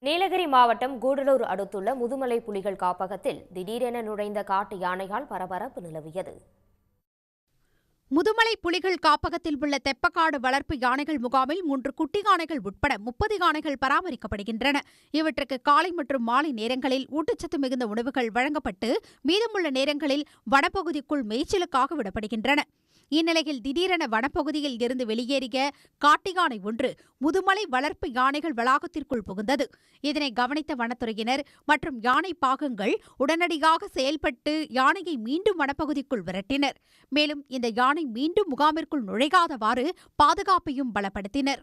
நீலகிரி மாவட்டம் கூடலூர் அடுத்துள்ள முதுமலை புலிகள் காப்பகத்தில் திடீரென நுழைந்த காட்டு யானையால் பரபரப்பு நிலவியது. முதுமலை புலிகள் காப்பகத்தில் உள்ள தெப்பக்காடு வளர்ப்பு யானைகள் முகாமில் மூன்று குட்டி யானைகள் உட்பட முப்பது யானைகள் பராமரிக்கப்படுகின்றன. இவற்றுக்கு காலை மற்றும் மாலை நேரங்களில் ஊட்டச்சத்து மிகுந்த உணவுகள் வழங்கப்பட்டு மீதமுள்ள நேரங்களில் வனப்பகுதிக்குள் மேய்ச்சலுக்காக விடப்படுகின்றன. இந்நிலையில் திடீரென வனப்பகுதியில் இருந்து வெளியேறிய காட்டு யானை ஒன்று முதுமலை வளர்ப்பு யானைகள் வளாகத்திற்குள் புகுந்தது. இதனை கவனித்த வனத்துறையினர் மற்றும் யானை பாகங்கள் உடனடியாக செயல்பட்டு யானையை மீண்டும் வனப்பகுதிக்குள் விரட்டினர். மேலும் இந்த யானை மீண்டும் முகாமிற்குள் நுழைகாதவாறு பாதுகாப்பையும் பலப்படுத்தினர்.